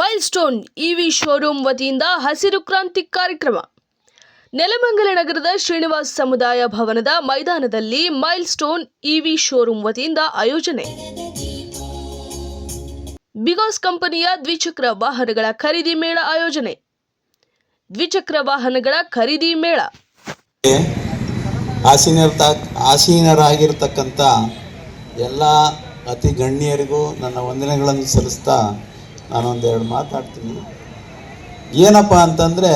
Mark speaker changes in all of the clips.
Speaker 1: Mile stone EV showroom ವತಿಯಿಂದ ಹಸಿರು ಕ್ರಾಂತಿ ಕಾರ್ಯಕ್ರಮ. ನೆಲಮಂಗಲ ನಗರದ ಶ್ರೀನಿವಾಸ್ ಸಮುದಾಯ ಭವನದ ಮೈದಾನದಲ್ಲಿ ಮೈಲ್ ಸ್ಟೋನ್ ಇವಿ ಶೋರೂಮ್ ವತಿಯಿಂದ ಆಯೋಜನೆ. ಬಿಗಾಸ್ ಕಂಪನಿಯ ದ್ವಿಚಕ್ರ ವಾಹನಗಳ ಖರೀದಿ ಮೇಳ ಆಯೋಜನೆ. ದ್ವಿಚಕ್ರ ವಾಹನಗಳ ಖರೀದಿ ಮೇಳ.
Speaker 2: ಆಸೀನರಾಗಿರ್ತಕ್ಕಂಥ ಎಲ್ಲ ಅತಿ ಗಣ್ಯರಿಗೂ ನನ್ನ ವಂದನೆಗಳನ್ನು ಸಲ್ಲಿಸ್ತಾ ನಾನೊಂದೆರಡು ಮಾತಾಡ್ತೀನಿ. ಏನಪ್ಪ ಅಂತಂದರೆ,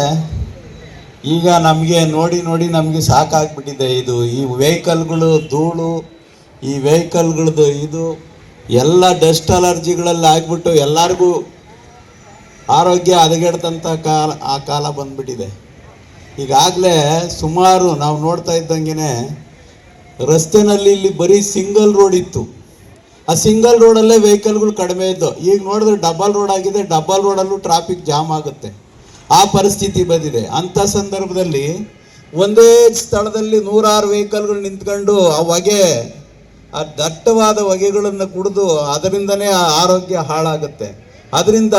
Speaker 2: ಈಗ ನಮಗೆ ನೋಡಿ ನೋಡಿ ನಮಗೆ ಸಾಕಾಗ್ಬಿಟ್ಟಿದೆ ಇದು. ಈ ವೆಹಿಕಲ್ಗಳು ಧೂಳು, ಈ ವೆಹಿಕಲ್ಗಳದ್ದು ಇದು, ಎಲ್ಲ ಡಸ್ಟ್ ಅಲರ್ಜಿಗಳಲ್ಲಿ ಆಗ್ಬಿಟ್ಟು ಎಲ್ಲರಿಗೂ ಆರೋಗ್ಯ ಹದಗೆಡ್ತಂಥ ಕಾಲ, ಆ ಕಾಲ ಬಂದ್ಬಿಟ್ಟಿದೆ. ಈಗಾಗಲೇ ಸುಮಾರು ನಾವು ನೋಡ್ತಾ ಇದ್ದಂಗೆ ರಸ್ತೆನಲ್ಲಿ ಇಲ್ಲಿ ಬರೀ ಸಿಂಗಲ್ ರೋಡ್ ಇತ್ತು. ಆ ಸಿಂಗಲ್ ರೋಡಲ್ಲೇ ವೆಹಿಕಲ್ಗಳು ಕಡಿಮೆ ಇದ್ದು ಈಗ ನೋಡಿದ್ರೆ ಡಬಲ್ ರೋಡ್ ಆಗಿದೆ ಡಬಲ್ ರೋಡಲ್ಲೂ ಟ್ರಾಫಿಕ್ ಜಾಮ್ ಆಗುತ್ತೆ. ಆ ಪರಿಸ್ಥಿತಿ ಬಂದಿದೆ. ಅಂಥ ಸಂದರ್ಭದಲ್ಲಿ ಒಂದೇ ಸ್ಥಳದಲ್ಲಿ ನೂರಾರು ವೆಹಿಕಲ್ಗಳು ನಿಂತ್ಕೊಂಡು ಆ ಹೊಗೆ, ಆ ದಟ್ಟವಾದ ಹೊಗೆಗಳನ್ನು ಕುಡಿದು ಅದರಿಂದನೇ ಆ ಆರೋಗ್ಯ ಹಾಳಾಗುತ್ತೆ. ಅದರಿಂದ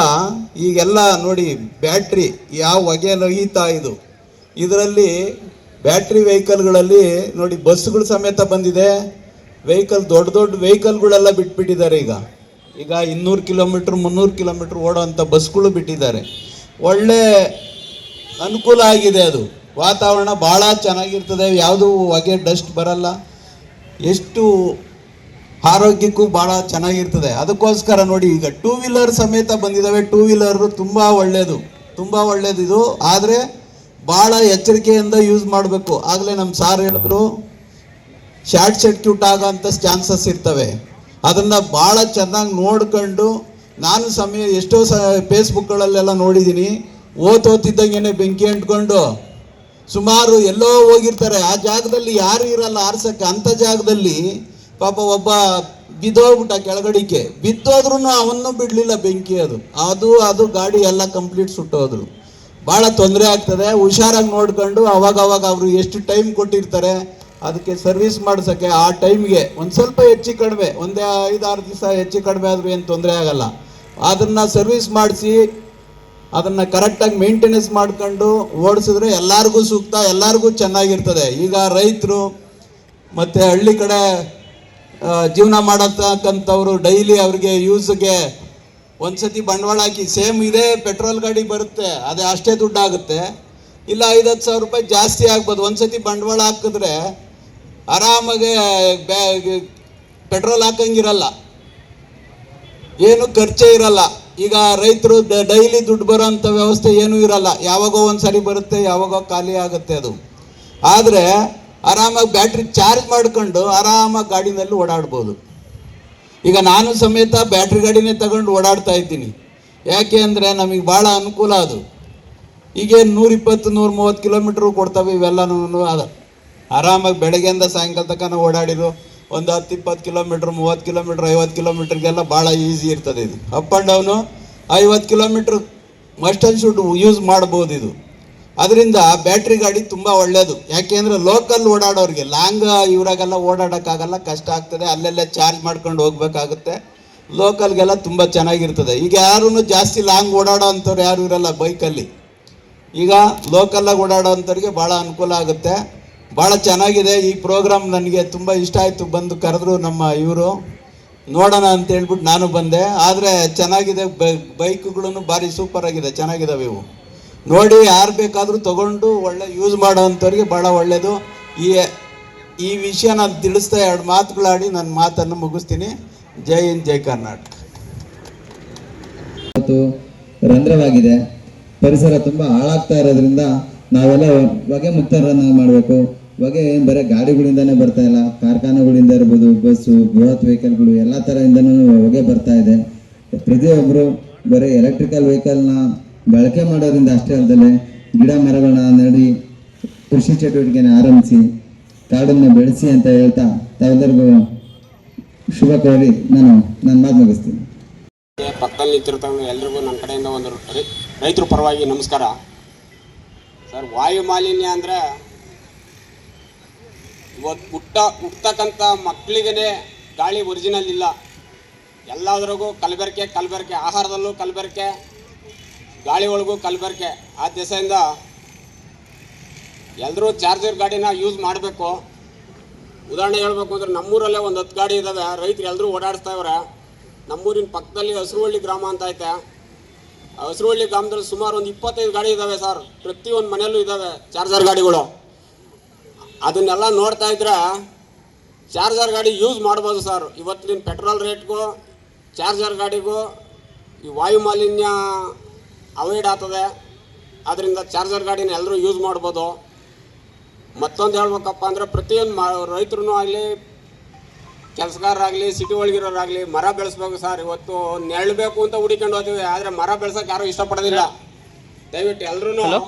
Speaker 2: ಈಗೆಲ್ಲ ನೋಡಿ ಬ್ಯಾಟ್ರಿ ಯಾವ ಹೊಗೆ ನಗೀತಾ ಇದು. ಇದರಲ್ಲಿ ಬ್ಯಾಟ್ರಿ ವೆಹಿಕಲ್ಗಳಲ್ಲಿ ನೋಡಿ ಬಸ್ಗಳು ಸಮೇತ ಬಂದಿದೆ. ವೆಹಿಕಲ್ ದೊಡ್ಡ ದೊಡ್ಡ ವೆಹಿಕಲ್ಗಳೆಲ್ಲ ಬಿಟ್ಬಿಟ್ಟಿದ್ದಾರೆ ಈಗ. ಈಗ ಇನ್ನೂರು ಕಿಲೋಮೀಟ್ರ್, ಮುನ್ನೂರು ಕಿಲೋಮೀಟ್ರ್ ಓಡೋವಂಥ ಬಸ್ಗಳು ಬಿಟ್ಟಿದ್ದಾರೆ. ಒಳ್ಳೆ ಅನುಕೂಲ ಆಗಿದೆ ಅದು. ವಾತಾವರಣ ಭಾಳ ಚೆನ್ನಾಗಿರ್ತದೆ. ಯಾವುದು ಹೊಗೆ, ಡಸ್ಟ್ ಬರಲ್ಲ. ಎಷ್ಟು ಆರೋಗ್ಯಕ್ಕೂ ಭಾಳ ಚೆನ್ನಾಗಿರ್ತದೆ. ಅದಕ್ಕೋಸ್ಕರ ನೋಡಿ, ಈಗ ಟೂ ವೀಲರ್ ಸಮೇತ ಬಂದಿದ್ದಾವೆ. ಟೂ ವೀಲರು ತುಂಬ ಒಳ್ಳೆಯದು ತುಂಬ ಒಳ್ಳೆಯದಿದು ಆದರೆ ಭಾಳ ಎಚ್ಚರಿಕೆಯಿಂದ ಯೂಸ್ ಮಾಡಬೇಕು. ಆಗಲೇ ನಮ್ಮ ಸಾರ್ ಹೇಳಿದ್ರು ಶಾರ್ಟ್ ಸರ್ಕ್ಯೂಟ್ ಆಗೋಂಥ ಚಾನ್ಸಸ್ ಇರ್ತವೆ. ಅದನ್ನು ಭಾಳ ಚೆನ್ನಾಗಿ ನೋಡ್ಕೊಂಡು ನಾನು ಸಮಯ ಎಷ್ಟೋ ಸ ಫೇಸ್ಬುಕ್ಗಳಲ್ಲೆಲ್ಲ ನೋಡಿದ್ದೀನಿ ಓತೋತಿದ್ದಂಗೆ ಬೆಂಕಿ ಅಂಟ್ಕೊಂಡು ಸುಮಾರು ಎಲ್ಲೋ ಹೋಗಿರ್ತಾರೆ. ಆ ಜಾಗದಲ್ಲಿ ಯಾರು ಇರಲ್ಲ ಆರ್ಸಕ್ಕೆ. ಅಂಥ ಜಾಗದಲ್ಲಿ ಪಾಪ ಒಬ್ಬ ಬಿದ್ದೋಗ್ಬಿಟ್ಟ ಕೆಳಗಡಿಕೆ. ಬಿದ್ದೋದ್ರೂ ಅವನ್ನೂ ಬಿಡಲಿಲ್ಲ ಬೆಂಕಿ ಅದು. ಅದು ಅದು ಗಾಡಿ ಎಲ್ಲ ಕಂಪ್ಲೀಟ್ ಸುಟ್ಟೋದ್ರು. ಭಾಳ ತೊಂದರೆ ಆಗ್ತದೆ. ಹುಷಾರಾಗಿ ನೋಡ್ಕೊಂಡು ಅವಾಗ ಅವಾಗ ಅವರು ಎಷ್ಟು ಟೈಮ್ ಕೊಟ್ಟಿರ್ತಾರೆ. ಅದಕ್ಕೆ ಸರ್ವಿಸ್ ಮಾಡಿಸೋಕ್ಕೆ ಆ ಟೈಮ್ಗೆ ಒಂದು ಸ್ವಲ್ಪ ಹೆಚ್ಚು ಕಡಿಮೆ, ಒಂದೇ ಐದಾರು ದಿವಸ ಹೆಚ್ಚು ಕಡಿಮೆ ಆದರೂ ಏನು ತೊಂದರೆ ಆಗಲ್ಲ. ಅದನ್ನು ಸರ್ವಿಸ್ ಮಾಡಿಸಿ, ಅದನ್ನು ಕರೆಕ್ಟಾಗಿ ಮೇಂಟೆನೆನ್ಸ್ ಮಾಡ್ಕೊಂಡು ಓಡಿಸಿದ್ರೆ ಎಲ್ಲರಿಗೂ ಸೂಕ್ತ, ಎಲ್ಲರಿಗೂ ಚೆನ್ನಾಗಿರ್ತದೆ. ಈಗ ರೈತರು ಮತ್ತು ಹಳ್ಳಿ ಕಡೆ ಜೀವನ ಮಾಡತಕ್ಕಂಥವ್ರು ಡೈಲಿ ಅವ್ರಿಗೆ ಯೂಸ್ಗೆ ಒಂದು ಸತಿ ಬಂಡವಾಳ ಹಾಕಿ ಸೇಮ್ ಇದೇ ಪೆಟ್ರೋಲ್ ಗಾಡಿ ಬರುತ್ತೆ, ಅದೇ ಅಷ್ಟೇ ದುಡ್ಡಾಗುತ್ತೆ. ಇಲ್ಲ ಹತ್ತು ಸಾವಿರ ರೂಪಾಯಿ ಜಾಸ್ತಿ ಆಗ್ಬೋದು. ಒಂದು ಸತಿ ಬಂಡವಾಳ ಹಾಕಿದ್ರೆ ಆರಾಮಾಗಿ ಪೆಟ್ರೋಲ್ ಹಾಕಂಗಿರಲ್ಲ. ಏನು ಖರ್ಚೇ ಇರಲ್ಲ. ಈಗ ರೈತರು ಡೈಲಿ ದುಡ್ಡು ಬರೋಂಥ ವ್ಯವಸ್ಥೆ ಏನೂ ಇರಲ್ಲ. ಯಾವಾಗೋ ಒಂದು ಸರಿ ಬರುತ್ತೆ, ಯಾವಾಗೋ ಖಾಲಿ ಆಗುತ್ತೆ ಅದು. ಆದರೆ ಆರಾಮಾಗಿ ಬ್ಯಾಟ್ರಿ ಚಾರ್ಜ್ ಮಾಡ್ಕೊಂಡು ಆರಾಮಾಗಿ ಗಾಡಿನಲ್ಲಿ ಓಡಾಡ್ಬೋದು. ಈಗ ನಾನು ಸಮೇತ ಬ್ಯಾಟ್ರಿ ಗಾಡಿನೇ ತಗೊಂಡು ಓಡಾಡ್ತಾ ಇದ್ದೀನಿ. ಯಾಕೆ ಅಂದರೆ ನಮಗೆ ಭಾಳ ಅನುಕೂಲ ಅದು. ಈಗೇನು ನೂರಿಪ್ಪತ್ತು ನೂರ ಮೂವತ್ತು ಕಿಲೋಮೀಟ್ರು ಕೊಡ್ತವೆ ಇವೆಲ್ಲನೂ ಅದ ಆರಾಮಾಗಿ ಬೆಳಗ್ಗೆಯಿಂದ ಸಾಯಂಕಾಲ ತನಕ ನಾವು ಓಡಾಡಿರೋ ಒಂದು ಹತ್ತು, ಇಪ್ಪತ್ತು ಕಿಲೋಮೀಟ್ರ್, ಮೂವತ್ತು ಕಿಲೋಮೀಟ್ರ್, ಐವತ್ತು ಕಿಲೋಮೀಟ್ರಿಗೆಲ್ಲ ಭಾಳ ಈಸಿ ಇರ್ತದೆ ಇದು. ಅಪ್ ಆ್ಯಂಡ್ ಡೌನು ಐವತ್ತು kilometre must and shoot use ಮಾಡ್ಬೋದು ಇದು. ಅದರಿಂದ ಬ್ಯಾಟ್ರಿ ಗಾಡಿ ತುಂಬ ಒಳ್ಳೆಯದು ಯಾಕೆಂದರೆ ಲೋಕಲ್ ಓಡಾಡೋರಿಗೆ ಲಾಂಗ್ ಇವರಾಗೆಲ್ಲ ಓಡಾಡೋಕ್ಕಾಗಲ್ಲ, ಕಷ್ಟ ಆಗ್ತದೆ, ಅಲ್ಲೆಲ್ಲೇ ಚಾರ್ಜ್ ಮಾಡ್ಕೊಂಡು ಹೋಗ್ಬೇಕಾಗುತ್ತೆ. ಲೋಕಲ್ಗೆಲ್ಲ ತುಂಬ ಚೆನ್ನಾಗಿರ್ತದೆ. ಈಗ ಯಾರೂ ಜಾಸ್ತಿ ಲಾಂಗ್ ಓಡಾಡೋ ಅಂಥವ್ರು ಯಾರು ಇರಲ್ಲ ಬೈಕಲ್ಲಿ ಈಗ ಲೋಕಲ್ಲಾಗಿ ಓಡಾಡೋ ಅಂಥವ್ರಿಗೆ ಭಾಳ ಅನುಕೂಲ ಆಗುತ್ತೆ. ಭಾಳ ಚೆನ್ನಾಗಿದೆ. ಈ ಪ್ರೋಗ್ರಾಮ್ ನನಗೆ ತುಂಬ ಇಷ್ಟ ಆಯಿತು. ಬಂದು ಕರೆದ್ರು ನಮ್ಮ ಇವರು. ನೋಡೋಣ ಅಂತ ಹೇಳ್ಬಿಟ್ಟು ನಾನು ಬಂದೆ. ಆದರೆ ಚೆನ್ನಾಗಿದೆ. ಬೈಕ್ಗಳು ಭಾರಿ ಸೂಪರ್ ಆಗಿದೆ. ಚೆನ್ನಾಗಿದ್ದಾವೆ ಇವು. ನೋಡಿ ಯಾರು ಬೇಕಾದರೂ ತೊಗೊಂಡು ಒಳ್ಳೆ ಯೂಸ್ ಮಾಡೋ ಅಂಥವ್ರಿಗೆ ಭಾಳ ಒಳ್ಳೆಯದು ಈ ಈ ವಿಷಯ ನಾನು ತಿಳಿಸ್ತಾ ಎರಡು ಮಾತುಗಳಾಡಿ ನನ್ನ ಮಾತನ್ನು ಮುಗಿಸ್ತೀನಿ. ಜೈ ಹಿಂದ್, ಜೈ ಕರ್ನಾಟಕ.
Speaker 3: ರಂಧ್ರವಾಗಿದೆ. ಪರಿಸರ ತುಂಬ ಹಾಳಾಗ್ತಾ ಇರೋದ್ರಿಂದ ನಾವೆಲ್ಲ ಹೊಗೆ ಮುಕ್ತರನ್ನಾಗಿ ಮಾಡಬೇಕು. ಹೊಗೆ ಏನು ಬರೀ ಗಾಡಿಗಳಿಂದಾನೆ ಬರ್ತಾ ಇಲ್ಲ. ಕಾರ್ಖಾನೆಗಳಿಂದ ಇರ್ಬೋದು ಬಸ್ಸು ಬೃಹತ್ ವೆಹಿಕಲ್ಗಳು ಎಲ್ಲ ಥರದಿಂದನೂ ಹೊಗೆ ಬರ್ತಾ ಇದೆ. ಪ್ರತಿಯೊಬ್ಬರು ಬರೀ ಎಲೆಕ್ಟ್ರಿಕಲ್ ವೆಹಿಕಲ್ನ ಬಳಕೆ ಮಾಡೋದ್ರಿಂದ ಅಷ್ಟೇ ಅಲ್ಲದೆ ಗಿಡ ಮರಗಳನ್ನ ನಡಿ, ಕೃಷಿ ಚಟುವಟಿಕೆನ ಆರಂಭಿಸಿ, ಕಾಡನ್ನು ಬೆಳೆಸಿ ಅಂತ ಹೇಳ್ತಾ ತಾವೆಲ್ಲರಿಗೂ ಶುಭ ಕೋರಿ ನಾನು ನನ್ನ ಮಾತು ಮುಗಿಸ್ತೀನಿ.
Speaker 4: ಪಕ್ಕದಲ್ಲಿ ನಿಂತಿರ್ತವೆ ಎಲ್ರಿಗೂ ನನ್ನ ಕಡೆಯಿಂದ ಒಂದು ರೈತರ ಪರವಾಗಿ ನಮಸ್ಕಾರ. ಸರ್ ವಾಯು ಮಾಲಿನ್ಯ ಅಂದರೆ ಇವತ್ತು ಹುಟ್ಟ ಹುಟ್ಟತಕ್ಕಂಥ ಮಕ್ಕಳಿಗೇ ಗಾಳಿ ಒರಿಜಿನಲ್ ಇಲ್ಲ. ಎಲ್ಲದ್ರಾಗೂ ಕಲಬೆರಕೆ ಕಲಬೆರಕೆ, ಆಹಾರದಲ್ಲೂ ಕಲಬೆರಕೆ ಗಾಳಿ ಒಳಗೂ ಕಲಬೆರಕೆ. ಆ ದಿಸೆಯಿಂದ ಎಲ್ಲರೂ ಚಾರ್ಜರ್ ಗಾಡಿನ ಯೂಸ್ ಮಾಡಬೇಕು. ಉದಾಹರಣೆ ಹೇಳಬೇಕು ಅಂದರೆ ನಮ್ಮೂರಲ್ಲೇ ಒಂದು ಹತ್ತು ಗಾಡಿ ಇದ್ದಾವೆ ರೈತರು ಎಲ್ಲರೂ ಓಡಾಡಿಸ್ತಾ ಇವ್ರೆ. ನಮ್ಮೂರಿನ ಪಕ್ಕದಲ್ಲಿ ಹಸಿರುವಳ್ಳಿ ಗ್ರಾಮ ಅಂತ ಐತೆ. ಆ ಹಸಿರುವಳ್ಳಿ ಗ್ರಾಮದಲ್ಲಿ ಸುಮಾರು ಒಂದು ಇಪ್ಪತ್ತೈದು ಗಾಡಿ ಇದ್ದಾವೆ ಸರ್. ಪ್ರತಿಯೊಂದು ಮನೆಯಲ್ಲೂ ಇದ್ದಾವೆ ಚಾರ್ಜರ್ ಗಾಡಿಗಳು. ಅದನ್ನೆಲ್ಲ ನೋಡ್ತಾ ಇದ್ರೆ ಚಾರ್ಜರ್ ಗಾಡಿ ಯೂಸ್ ಮಾಡ್ಬೋದು ಸರ್. ಇವತ್ತಿನ ಪೆಟ್ರೋಲ್ ರೇಟ್ಗೂ, ಚಾರ್ಜರ್ ಗಾಡಿಗೂ ಈ ವಾಯು ಮಾಲಿನ್ಯ ಅವಾಯ್ಡ್ ಆಗ್ತದೆ. ಅದರಿಂದ ಚಾರ್ಜರ್ ಗಾಡಿನ ಎಲ್ಲರೂ ಯೂಸ್ ಮಾಡ್ಬೋದು. ಮತ್ತೊಂದು ಹೇಳ್ಬೇಕಪ್ಪ ಅಂದರೆ ಪ್ರತಿಯೊಂದು ಮ ರೈತರೂ ಆಗಲಿ ಕೆಲಸಗಾರರಾಗಲಿ ಸಿಟಿ ಒಳಗಿರೋರಾಗಲಿ, ಮರ ಬೆಳೆಸ್ಬೇಕು ಸರ್. ಇವತ್ತು ನೆರಳಬೇಕು ಅಂತ ಹುಡಿಕೊಂಡು ಹೋಗ್ತೀವಿ ಆದರೆ ಮರ ಬೆಳೆಸೋಕೆ ಯಾರೂ ಇಷ್ಟಪಡೋದಿಲ್ಲ. ದಯವಿಟ್ಟು ಎಲ್ಲರೂ